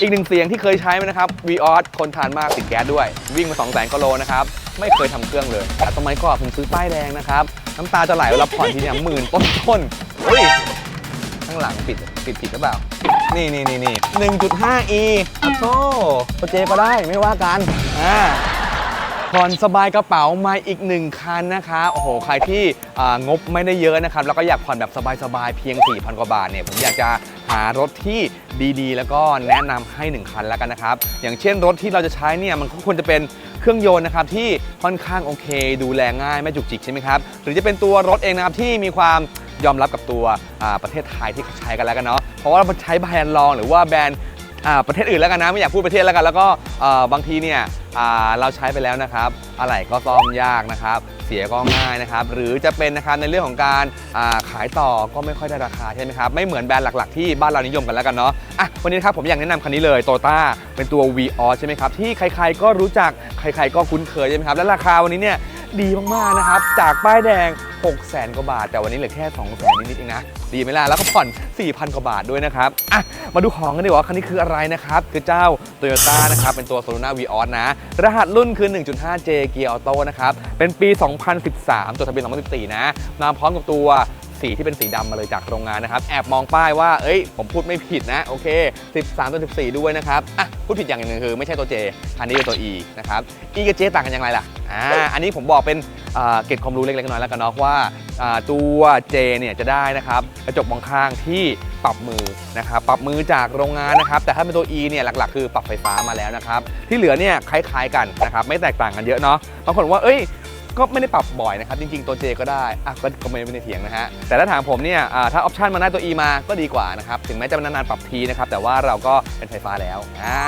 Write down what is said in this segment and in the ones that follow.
อีกหนึ่งเสียงที่เคยใช้ไหมนะครับ v ีออสคนทานมากติดแก๊สด้วย วิ่งมา2 0 0 0 0 0กิโลนะครับ ไม่เคยทำเครื่องเลยแต่สมัยก่อนผมซื้อป้ายแดงนะครับ น้ำตาจะไหลเวลาผ่อนทีเนี่ยหมื่นต้นต้นๆเฮ้ย ข้างหลังปิดปิดผิดหรือเปล่า นี่นี่นี่นี่ 1.5e อะโซ่ตัวเจก็ได้ไม่ว่ากัน อ่า ผ่อนสบายกระเป๋ามาอีกหนึ่งคันนะคะโอ้โหใครที่งบไม่ได้เยอะนะครับแล้วก็อยากผ่อนแบบสบายๆเพียง 4,000 กว่าบาทเนี่ยผมอยากจะหารถที่ดีๆ แล้วก็แนะนำให้ 1 คันแล้วกันนะครับ อย่างเช่นรถที่เราจะใช้เนี่ยมันก็ควรจะเป็นเครื่องยนต์นะครับที่ค่อนข้างโอเค ดูแลง่ายไม่จุกจิกใช่ไหมครับ หรือจะเป็นตัวรถเองนะครับที่มีความยอมรับกับตัวอ่าประเทศไทยที่เขาใช้กันแล้วกันเนาะเพราะว่าเราใช้แบรนด์รองหรือว่าแบรนด์อ่าประเทศอื่นแล้วกันนะไม่อยากพูดประเทศแล้วกัน แล้วก็เออบางทีเนี่ย เราใช้ไปแล้วนะครับอะไรก็ซ่อมยากนะครับ เสียก็ง่ายนะครับ หรือจะเป็นนะครับในเรื่องของการาขายต่อก็ไม่ค่อยได้ราคาใช่ไหมครับ ไม่เหมือนแบรนด์หลัก ๆ ที่บ้านเรานิยมกันแล้วกันเนาะอะวันนี้ครับผมอยากแนะนำคันนี้เลยโตต้าเป็นตัว v ีออใช่ไหมครับ ที่ใครๆก็รู้จักใครๆก็คุ้นเคยใช่ไหมครับ และราคาวันนี้เนี่ย ดีมากๆนะครับ จากป้ายแดง 6 0แสนกว่าบาท แต่วันนี้เหลือแค่2 0 0แสนนิดๆเองนะ ดีไหมล่ะ แล้วก็ผ่อน 4,000 กว่าบาทด้วยนะครับ อะ มาดูของกันดีกว่าคันนี้คืออะไรนะครับ คือเจ้า Toyota นะครับ เป็นตัว s o l u n a v i o s นะ รหัสรุ่นคือ 1.5J Gear Auto นะครับ เป็นปี 2013 จดทะเบียน 2014 นะ มาพร้อมกับตัวสีที่เป็นสีดำมาเลยจากโรงงานนะครับ แอบมองป้ายว่า เอ้ย ผมพูดไม่ผิดนะ โอเค 13 ตัว 14 ด้วยนะครับ อะ พูดผิดอย่างหนึ่งคือ ไม่ใช่ตัว J อันนี้คือตัว E นะครับ E กับ J ต่างกันอย่างไรล่ะ อ่าอันนี้ผมบอกเป็นเกร็ดความรู้เล็กๆน้อยๆแล้วกันเนาะว่าตัว J เนี่ยจะได้นะครับกระจกมองข้างที่ปรับมือนะครับปรับมือจากโรงงานนะครับ แต่ถ้าเป็นตัว E เนี่ยหลักๆ คือปรับไฟฟ้ามาแล้วนะครับ ที่เหลือเนี่ยคล้ายๆกันนะครับไม่แตกต่างกันเยอะเนาะบางคนว่าเอ้ยก็ไม่ได้ปรับบ่อยนะครับ จริงๆ ตัว J ก็ได้อะก็ก็ไม่ไม่ได้เถียงนะฮะ แต่ถ้าถามผมเนี่ยถ้าออปชันมาได้ตัว E มาก็ดีกว่านะครับ ถึงแม้จะนานๆปรับทีนะครับ แต่ว่าเราก็เป็นไฟฟ้าแล้วอ่า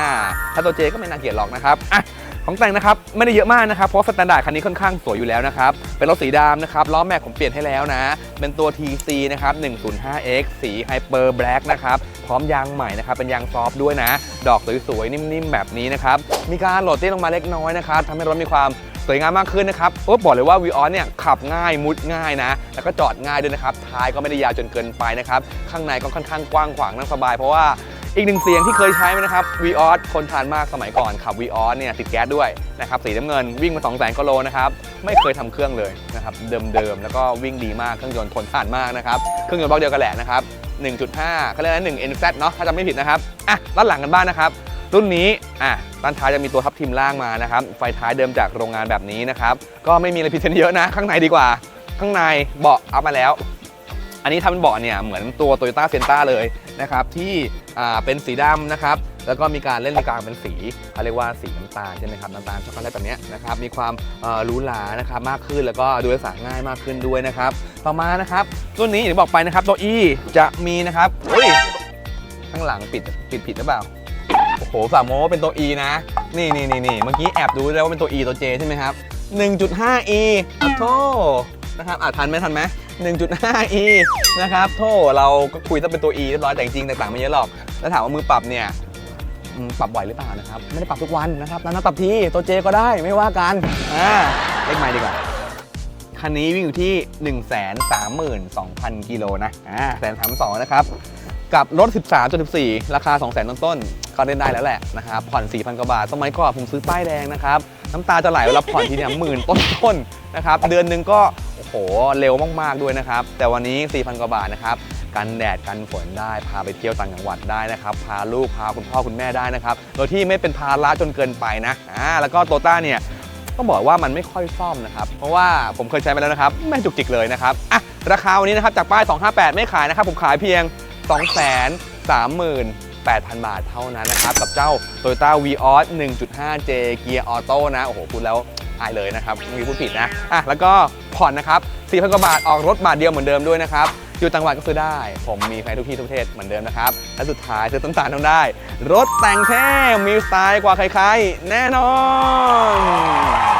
ถ้าตัว J ก็ไม่น่าเกลียดหรอกนะครับอะ ของแต่งนะครับไม่ได้เยอะมากนะครับเพราะสแตนดาร์ดคันนี้ค่อนข้างสวยอยู่แล้วนะครับเป็นรถสีดำนะครับล้อแม็กผมเปลี่ยนให้แล้วนะ เป็นตัว TC นะครับ 105X สี Hyper Black นะครับพร้อมยางใหม่นะครับเป็นยางซอฟด้วยนะ ดอกสวยๆนิ่มๆแบบนี้นะครับมีการโหลดเตี้ยลงมาเล็กน้อยนะครับทำให้รถมีความสวยงามมากขึ้นนะครับโอ้บอกเลยว่าวีออสเนี่ยขับง่ายมุดง่ายนะ แล้วก็จอดง่ายด้วยนะครับ ท้ายก็ไม่ได้ยาวจนเกินไปนะครับ ข้างในก็ค่อนข้างกว้างขวางนั่งสบายเพราะว่า อีกหนึ่งเสียงที่เคยใช้ไหมนะครับวีออคนทานมากสมัยก่อนขับวีออเนี่ยติดแก๊สด้วยนะครับสีน้ำเงินวิ่งมา2 0 0 0 0 0กิโลนะครับไม่เคยทำเครื่องเลยนะครับเดิมๆแล้วก็วิ่งดีมากเครื่องยนต์ทนทานมากนะครับเครื่องยนต์บล็อกเดียวกันแหละนะครับ1.5เขาเรียกว่า1 NZ เนาะถ้าจำไม่ผิดนะครับอะด้านหลังกันบ้างนะครับรุ่นนี้อะด้านท้ายจะมีตัวทับทิมล่างมานะครับไฟท้ายเดิมจากโรงงานแบบนี้นะครับก็ไม่มีอะไรพิเศษเยอะนะ ข้างในดีกว่า ข้างในเบาะเอามาแล้ว อันนี้ทำเป็นเบาะเนี่ยเหมือนตัว Toyota c e n t a เลยนะครับที่เป็นสีดำนะครับแล้วก็มีการเล่นในกลางเป็นสีเขาเรียกว่าสีน้ำตาลใช่ไหมครับน้ำตาลช็อกโกแลตแบบนี้นะครับมีความหรูหรานะครับมากขึ้นแล้วก็ดูแลสารง่ายมากขึ้นด้วยนะครับต่อมานะครับรุ่นนี้อย่างบอกไปนะครับตัว E จะมีนะครับเฮ้ยข้างหลังปิดปิดผิดหรือเปล่าโอ้โหสามโมว่าเป็นตัว E นะ นี่นี่นี่นี่เมื่อกี้แอบดูแล้วว่าเป็นตัว E ตัว J ใช่ไหมครับ 1.5E อะโทนะครับอะทันไหมทันไหม 1.5E นะครับโทเราก็คุยถ้าเป็นตัว E เรียบร้อยแต่จริงต่างๆไม่เยอะหรอก แล้วถามว่ามือปรับเนี่ยปรับบ่อยหรือเปล่านะครับ ไม่ได้ปรับทุกวันนะครับนานๆปรับทีตัว J ก็ได้ไม่ว่ากันอ่าเลขไมล์ดีกว่าคันนี้วิ่งอยู่ที่ 1 3 2 0 0 0 กิโลนะอ่าแสนสามสองนะครับกับรถ 13.14 ราคา 2 0 0 0 0 0 ต้นๆก็เล่นได้แล้วแหละนะครับผ่อน 4,000 กว่าบาท สมัยก่อนผมซื้อป้ายแดงนะครับ น้ำตาจะไหลเวลาผ่อนทีเนี่ยหมื่นต้นๆนะครับ เดือนหนึงก็ โอ้โห เร็วมากๆด้วยนะครับ แต่วันนี้ 4,000 กว่าบาทนะครับ กันแดดกันฝนได้พาไปเที่ยวต่างจังหวัดได้นะครับ พาลูกพาคุณพ่อคุณแม่ได้นะครับโดยที่ไม่เป็นภาระจนเกินไปนะอ่าแล้วก็โตต้าเนี่ยต้องบอกว่ามันไม่ค่อยซ่อมนะครับ เพราะว่าผมเคยใช้มาแล้วนะครับ ไม่จุกจิกเลยนะครับอะราคาวันนี้นะครับจากป้าย 258 ไม่ขายนะครับ ผมขายเพียง 8,000 บาทเท่านั้นนะครับ กับเจ้า Toyota Vios 1.5J Gear Auto นะ โอ้โหพูดแล้วอายเลยนะครับไม่มีพูดผิดนะอะแล้วก็ผ่อนนะครับ4,000กว่าบาทออกรถบาทเดียวเหมือนเดิมด้วยนะครับอยู่ต่างจังหวัดก็ซื้อได้ ผมมีใครทุกที่ทุกประเทศเหมือนเดิมนะครับ และสุดท้ายซื้อต้นตาลต้องได้ รถแต่งแท้มีสไตล์กว่าใครๆ แน่นอน